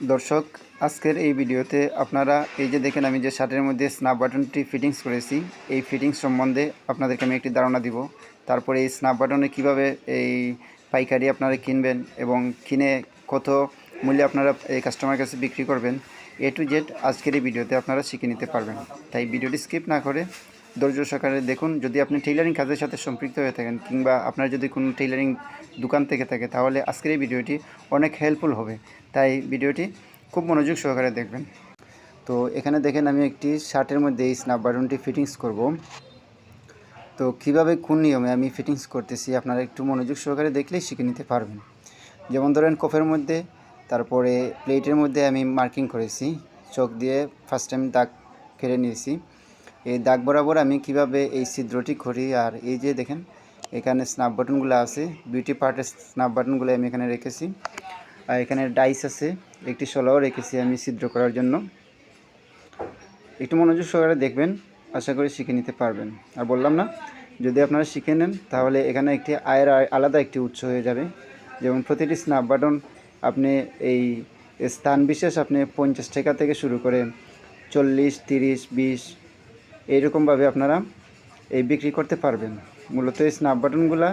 দর্শক, আজকের এই ভিডিওতে আপনারা এই যে দেখেন আমি যে শার্টের মধ্যে স্ন্যাপ বাটনটি ফিটিংস করেছি, এই ফিটিংস সম্বন্ধে আপনাদেরকে আমি একটি ধারণা দিব। তারপরে এই স্ন্যাপ বাটনে কীভাবে এই পাইকারি আপনারা কিনবেন এবং কিনে কত মূল্যে আপনারা এই কাস্টমার কাছে বিক্রি করবেন, এ টু জেড আজকের এই ভিডিওতে আপনারা শিখে নিতে পারবেন। তাই ভিডিওটি স্কিপ না করে ধৈর্য সহকারে দেখুন, যদি আপনি টেইলারিং কাজের সাথে সম্পৃক্ত হয়ে থাকেন কিংবা আপনার যদি কোনো টেইলারিং দোকান থেকে থাকে, তাহলে আজকের এই ভিডিওটি অনেক হেল্পফুল হবে। তাই ভিডিওটি খুব মনোযোগ সহকারে দেখবেন। তো এখানে দেখেন আমি একটি শার্টের মধ্যে এই স্ন্যাপ বাটনটি ফিটিংস করব। তো কীভাবে, কোন নিয়মে আমি ফিটিংস করতেছি আপনারা একটু মনোযোগ সহকারে দেখলেই শিখে নিতে পারবেন। যেমন ধরেন, কফের মধ্যে, তারপরে প্লেটের মধ্যে আমি মার্কিং করেছি, চোখ দিয়ে ফার্স্ট টাইম দাগ কেটে নিয়েছি। এই দাগ বরাবর আমি কীভাবে এই ছিদ্রটি করি? আর এই যে দেখেন, এখানে স্ন্যাপ বাটনগুলো আছে। বিউটি পার্টের স্ন্যাপ বাটনগুলো আমি এখানে রেখেছি। আর এখানে ডাইস আছে, একটি শলাও রেখেছি আমি ছিদ্র করার জন্য। একটু মনোযোগ সহকারে দেখবেন, আশা করি শিখে নিতে পারবেন। আর বললাম না, যদি আপনারা শিখে নেন, তাহলে এখানে একটি আয়ের আয়- আলাদা একটি উৎস হয়ে যাবে। যেমন প্রতিটি স্ন্যাপ বাটন আপনি এই স্থান বিশেষ আপনি পঞ্চাশ টাকা থেকে শুরু করে চল্লিশ, তিরিশ, বিশ এইরকমভাবে আপনারা এই বিক্রি করতে পারবেন। মূলত এই স্ন্যাপ বাটনগুলা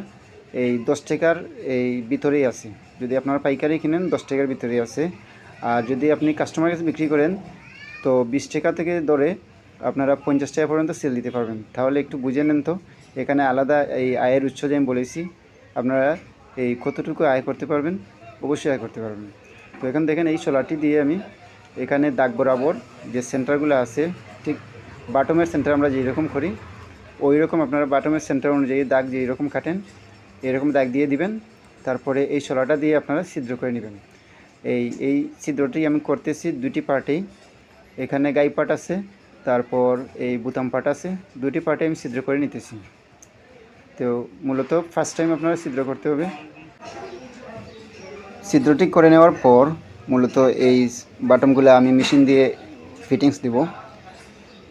এই দশ টাকার এই ভিতরেই আছে। যদি আপনারা পাইকারি কিনেন, দশ টাকার ভিতরেই আছে। আর যদি আপনি কাস্টমার কাছে বিক্রি করেন, তো বিশ টাকা থেকে ধরে আপনারা পঞ্চাশ টাকা পর্যন্ত সেল দিতে পারবেন। তাহলে একটু বুঝে নেন তো, এখানে আলাদা এই আয়ের উৎস যে আমি বলেছি, আপনারা এই কতটুকু আয় করতে পারবেন? অবশ্যই আয় করতে পারবেন। তো এখানে দেখেন এই সোলারটি দিয়ে আমি এখানে দাগ বরাবর যে সেন্টারগুলো আছে বাটমের সেন্টার আমরা যেরকম করি, ওই রকম আপনারা বাটমের সেন্টার অনুযায়ী দাগ যেই রকম কাটেন এরকম দাগ দিয়ে দিবেন, তারপরে এই শলাটা দিয়ে আপনারা ছিদ্র করে নেবেন। এই এই ছিদ্রটি আমি করতেছি দুটি পার্টেই। এখানে গাই পার্ট আছে, তারপর এই বুতাম পার্ট আছে, দুটি পার্টে আমি ছিদ্র করে নিতেছি। তো মূলত ফার্স্ট টাইম আপনারা ছিদ্র করতে হবে। ছিদ্রটি করে নেওয়ার পর মূলত এই বাটমগুলো আমি মেশিন দিয়ে ফিটিংস দিব।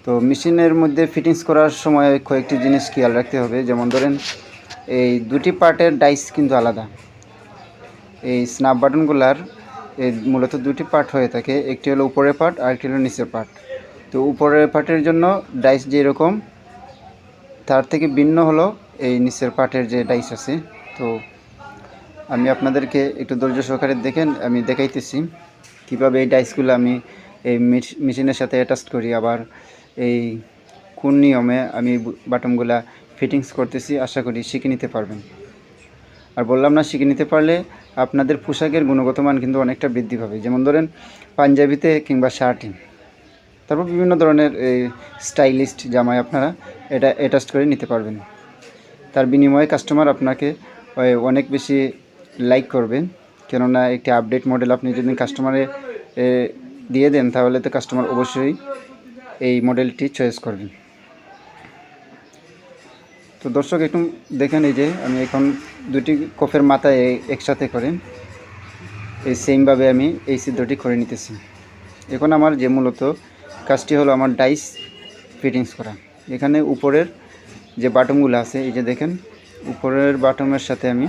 তো মেশিনের মধ্যে ফিটিংস করার সময় কয়েকটি জিনিস খেয়াল রাখতে হবে। যেমন ধরেন, এই দুটি পার্টের ডাইস কিন্তু আলাদা। এই স্ন্যাপ বাটনগুলার এই মূলত দুটি পার্ট হয়ে থাকে। একটি হলো উপরের পার্ট আর একটি হলো নিচের পার্ট তো উপরের পার্টের জন্য ডাইস যেরকম, তার থেকে ভিন্ন হলো এই নিচের পার্টের যে ডাইস আছে। তো আমি আপনাদেরকে একটু ধৈর্য সহকারে দেখেন, আমি দেখাইতেছি। কীভাবে এই ডাইসগুলো আমি এই মেশিনের সাথে অ্যাটাচ করি, আবার এই কোন নিয়মে আমি বাটনগুলা ফিটিংস করতেছি, আশা করি শিখে নিতে পারবেন। আর বললাম না শিখে নিতে পারলে আপনাদের পোশাকের গুণগত মান কিন্তু অনেকটা বৃদ্ধি পাবে। যেমন ধরেন পাঞ্জাবিতে কিংবা শার্টে। তারপর বিভিন্ন ধরনের এই স্টাইলিস্ট জামায় আপনারা এটা অ্যাটাচ করে নিতে পারবেন। তার বিনিময়ে কাস্টমার আপনাকে অনেক বেশি লাইক করবে। কেননা একটি আপডেট মডেল আপনি যদি কাস্টমারে দিয়ে দেন, তাহলে তো কাস্টমার অবশ্যই এই মডেলটি চয়েস করবেন। তো দর্শক, একটু দেখেন এই যে আমি এখন দুটি কফের মাথায় একসাথে করে এই সেমভাবে আমি এই সিদ্ধটি করে নিতেছি। এখন আমার যে মূলত কাজটি হলো আমার ডাইস ফিটিংস করা। এখানে উপরের যে বাটমগুলো আছে, এই যে দেখেন, উপরের বাটমের সাথে আমি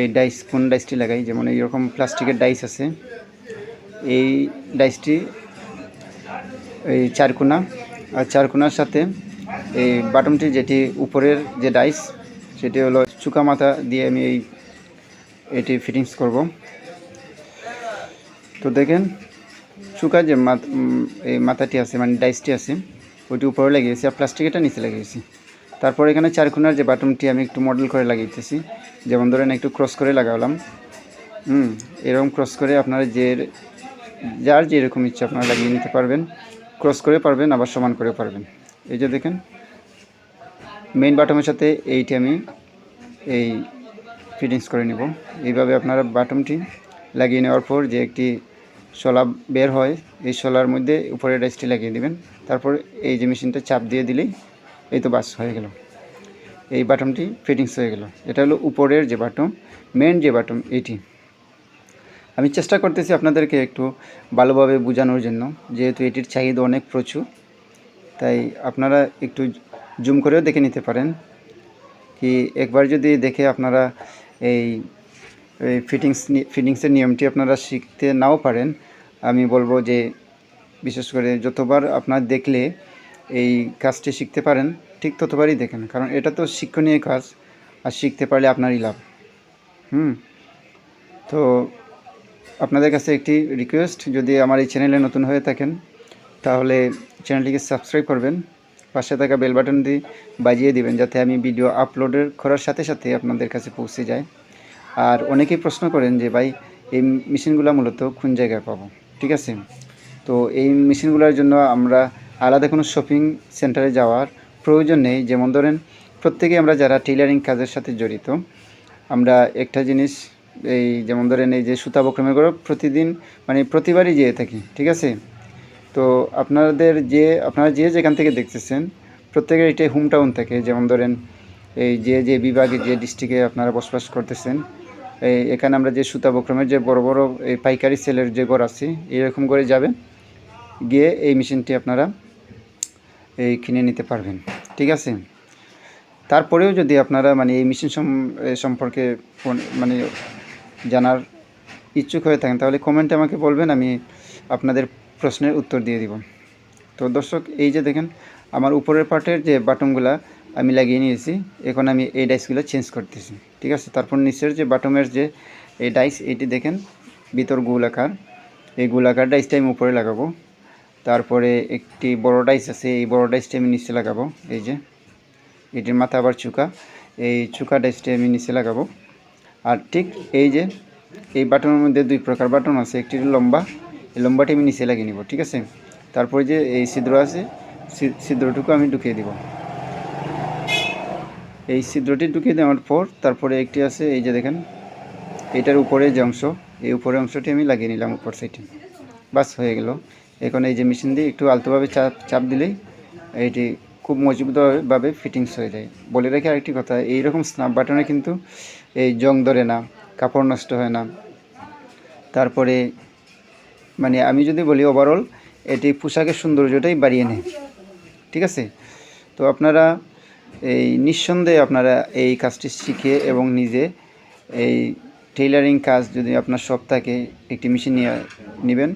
এই ডাইস কোন ডাইসটি লাগাই? যেমন এইরকম প্লাস্টিকের ডাইস আছে। এই ডাইসটি এই চারকোনা, আর চারকোনার সাথে এই বাটনটি যেটি উপরের যে ডাইস, সেটি হলো চুকা মাথা দিয়ে আমি এই, এটি ফিটিংস করব। তো দেখেন, চুকা যে এই মাথাটি আছে মানে ডাইসটি আছে, ওইটি উপরে লাগিয়েছি আর প্লাস্টিকেরটা নিচে লাগিয়েছি। তারপর এখানে চারকোনার যে বাটনটি আমি একটু মডেল করে লাগিয়েছি যেমন ধরেন একটু ক্রস করে লাগালাম। হুম, এরকম ক্রস করে আপনারা যে, যার যেরকম ইচ্ছা আপনারা লাগিয়ে নিতে পারবেন। ক্রস করে পারবেন, আবার সমান করে পারবেন। এই যে দেখেন মেইন বাটমের সাথে এইটি আমি এই ফিটিংস করে নেব। এইভাবে আপনারা বাটমটি লাগিয়ে নেওয়ার পর যে একটি শোলা বের হয়, এই শোলার মধ্যে উপরে ডাইসটি লাগিয়ে দেবেন। তারপর এই যে মেশিনটা চাপ দিয়ে দিলেই এই তো বাস হয়ে গেল। এই বাটমটি ফিটিংস হয়ে গেল। এটা হলো উপরের যে বাটম মেন যে বাটম এটি আমি চেষ্টা করতেছি আপনাদেরকে একটু ভালোভাবে বোঝানোর জন্য। যেহেতু এটির চাহিদা অনেক প্রচুর, তাই আপনারা একটু জুম করেও দেখে নিতে পারেন কি একবার যদি দেখে আপনারা এই ফিটিংস ফিটিংসের নিয়মটি আপনারা শিখতে নাও পারেন, আমি বলব যে বিশেষ করে যতবার আপনার দেখলে এই কাজটি শিখতে পারেন, ঠিক ততবারই দেখেন, কারণ এটা তো শিক্ষণীয় কাজ, আর শিখতে পারলে আপনারই লাভ। হুম, তো আপনাদের কাছে একটি রিকোয়েস্ট যদি আমার এই চ্যানেলে নতুন হয়ে থাকেন, তাহলে চ্যানেলটিকে সাবস্ক্রাইব করবেন, পাশে থাকা বেল বাটন দিয়ে বাজিয়ে দিবেন, যাতে আমি ভিডিও আপলোডের করার সাথে সাথে আপনাদের কাছে পৌঁছে যায়। আর অনেকেই প্রশ্ন করেন যে, ভাই, এই মেশিনগুলো মূলত কোন জায়গায় পাবো? ঠিক আছে? তো এই মেশিনগুলোর জন্য আমরা আলাদা কোনো শপিং সেন্টারে যাওয়ার প্রয়োজন নেই। যেমন ধরেন, প্রত্যেকে আমরা যারা টেইলারিং কাজের সাথে জড়িত, আমরা একটা জিনিস এই যেমন ধরেন এই যে সুতা বক্রমেগুলো প্রতিদিন মানে প্রতিবারই যেয়ে থাকি, ঠিক আছে? তো আপনাদের যে, আপনারা যে যেখান থেকে দেখতেছেন, প্রত্যেকের এটাই হোম টাউন থেকে। যেমন ধরেন এই যে যে বিভাগে, যে ডিস্ট্রিক্টে আপনারা বসবাস করতেছেন, এই এখানে আমরা যে সুতা বক্রমের যে বড় বড় এই পাইকারি সেলের যে ঘর আছে, এরকম করে যাবে গিয়ে এই মেশিনটি আপনারা এই কিনে নিতে পারবেন, ঠিক আছে? তারপরেও যদি আপনারা মানে এই মেশিন সম- সম্পর্কে মানে জানার ইচ্ছুক হয়ে থাকেন, তাহলে কমেন্টে আমাকে বলবেন, আমি আপনাদের প্রশ্নের উত্তর দিয়ে দিব। তো দর্শক, এই যে দেখেন, আমার উপরের পার্টের যে বাটনগুলা আমি লাগিয়ে নিয়েছি, এখন আমি এই ডাইসগুলো চেঞ্জ করতেছি, ঠিক আছে? তারপর নিচের যে বাটমের যে এই ডাইস এটি দেখেন, ভিতর গোলাকার। এই গোলাকার ডাইসটা আমি উপরে লাগাবো। তারপরে একটি বড় ডাইস আছে, এই বড় ডাইসটা আমি নিচে লাগাবো, এই যে। এটির মাথা আবার চুকা, এই চুকা ডাইসটা আমি নিচে লাগাবো। আর ঠিক এই যে, এই বাটনের মধ্যে দুই প্রকার বাটন আছে। একটি লম্বা, এই লম্বাটি আমি নিচে লাগিয়ে নিব, ঠিক আছে? তারপরে যে এই ছিদ্র আছে ছিদ্রটুকু আমি ঢুকিয়ে দিব। এই ছিদ্রটি ঢুকিয়ে দেওয়ার পর, তারপরে একটি আছে, এই যে দেখেন, এটার উপরে যে অংশ, এই উপরের অংশটি আমি লাগিয়ে নিলাম উপর সাইডে। বাস, হয়ে গেল। এখন এই যে মেশিন দিয়ে একটু আলতোভাবে চাপ চাপ দিলেই এইটি খুব মজবুতভাবে ফিটিংস হয়ে যায়। বলে রাখি আরেকটি কথা, এইরকম স্ন্যাপ বাটনে কিন্তু এই জং ধরে না, কাপড় নষ্ট হয় না। তারপরে মানে আমি যদি বলি ওভারঅল এটি পোশাকের সৌন্দর্যটাই বাড়িয়ে নেয়। ঠিক আছে? তো আপনারা এই নিঃসন্দেহে আপনারা এই কাজটি শিখে এবং নিজে এই টেইলারিং কাজ যদি আপনার সব থাকে, একটি মেশিন নিয়ে নেবেন,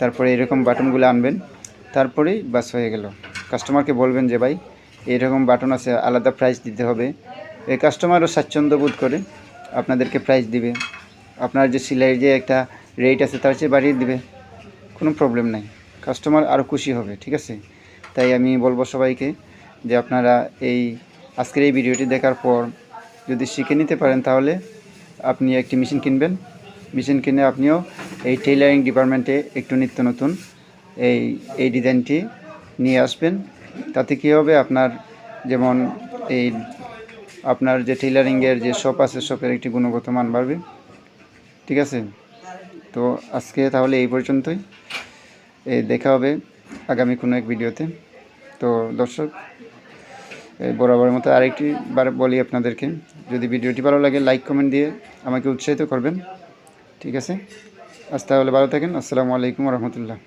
তারপরে এরকম বাটনগুলো আনবেন তারপরেই বাস হয়ে গেল। কাস্টমারকে বলবেন যে, ভাই, এরকম বাটন আছে, আলাদা প্রাইস দিতে হবে। এই কাস্টমারও স্বাচ্ছন্দ্য বোধ করে। আপনাদেরকে প্রাইস দিবে। আপনার যে সেলাইয়ের যে একটা রেট আছে তার চেয়ে বাড়িয়ে দিবে। কোনো প্রবলেম নাই। কাস্টমার আরও খুশি হবে, ঠিক আছে? তাই আমি বলব সবাইকে যে আপনারা এই, আজকের এই ভিডিওটি দেখার পর যদি শিখে নিতে পারেন তাহলে আপনি একটি মেশিন কিনবেন। মেশিন কিনে আপনিও এই টেইলারিং ডিপার্টমেন্টে একটু নিত্য নতুন এই এই ডিজাইনটি নিয়ে আসবেন। তাতে কী হবে? আপনার যেমন এই আপনার যে টেইলারিংয়ের যে শপ আছে শপের একটি গুণগত মান বাড়বে। ঠিক আছে? তো আজকে তাহলে এই পর্যন্তই। এই দেখা হবে আগামী কোনো এক ভিডিওতে। তো দর্শক বরাবরের মতো আরেকটি বার বলি আপনাদেরকে। যদি ভিডিওটি ভালো লাগে লাইক কমেন্ট দিয়ে আমাকে উৎসাহিত করবেন। ঠিক আছে? আজ তাহলে ভালো থাকেন। আসসালামু আলাইকুম রহমতুল্লাহ।